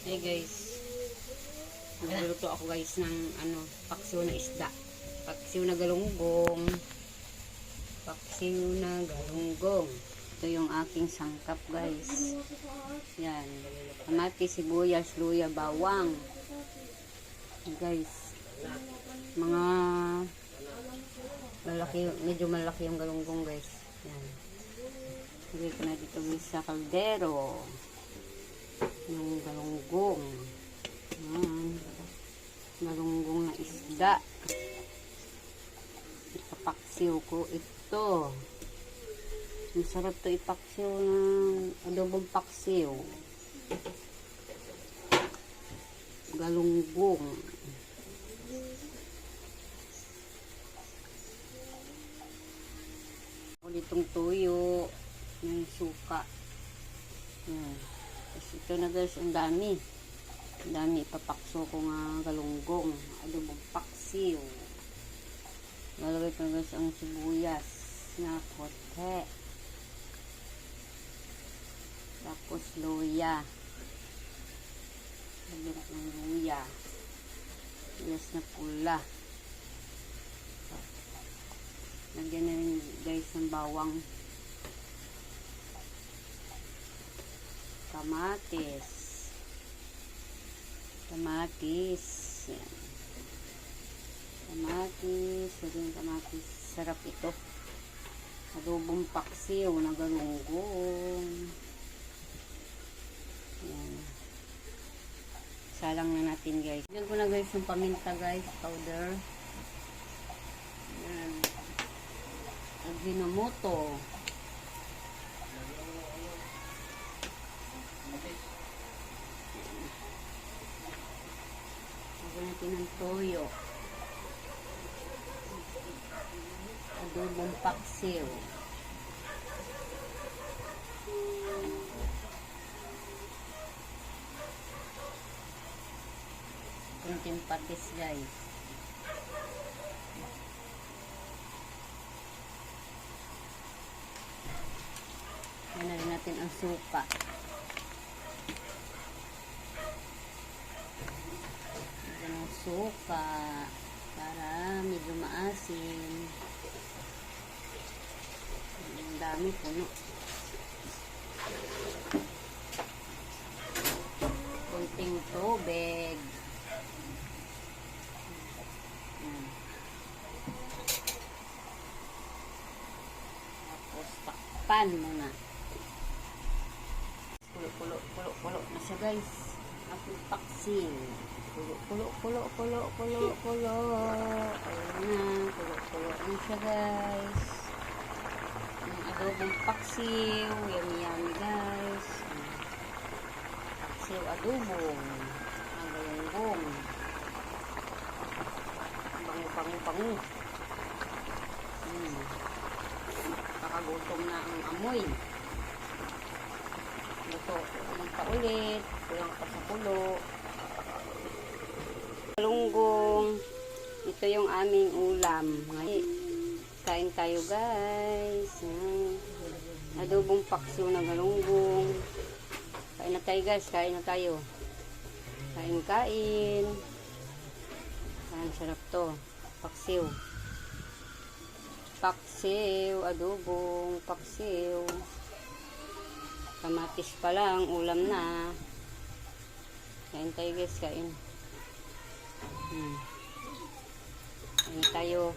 Hey guys. Nagluluto ako guys ng ano, paksiw na isda. Paksiw na galunggong. Paksiw na galunggong. Ito yung aking sangkap guys. Yan. Kamatis, sibuyas, luya, bawang. Guys. Mga malaki, medyo malaki yung galunggong guys. Yan. Lagay ko na dito guys sa kaldero yung galunggong. Yan. Galunggong na isda. Ipapaksiw ko ito. Masarap to ipaksiw ng adobong paksiw. Galunggong. Ulitong tuyo. Yung suka. Yan. Tapos ito na guys, ang dami. Ang dami ipapakso ko nga galunggong. Adobong paksiw. Ko na guys ang sibuyas na kote. Tapos. Lagyan ko ng luya. Luyas na pula. Lagyan na rin guys ng bawang. Kamatis. Kamatis yan. Kamatis lagyan kamatis. Sarap ito. Adobong paksiw na galunggong yan. Salang na natin guys. Lagyan ko na guys yung paminta guys. Powder. Yan. Aginomoto Lagyan natin toyo. Adobong paksiw. Kunting patis guys. Rin natin ang suka. Suka para medyo maasim. Ang dami puno. Kunting tubig. Yan. Tapos takpan muna. Pulo, pulo, pulo, pulo na siya guys. Aking paksin. Pulo, pulo, pulo, pulo, pulo, pulo. Ayun na, pulo, pulo na siya guys. Yung adobong paksiw. Yummy, yummy guys. Paksiw adobong. Ang galunggong. Bango, bango, bango. Hmm. Kakagutom na ang amoy. Luto. Kulang pa ulit. Kulang pa sa kulo. Galunggong. Ito yung aming ulam. Ngayon, kain tayo guys. Yan. Adobong paksiw na galunggong. Kain na tayo guys. Kain na tayo. Kain, kain. Ang sarap to. Paksiw. Paksiw. Adobong paksiw. Kamatis pa lang, ulam na. Kain tayo guys, kain. Hmm. Kain tayo.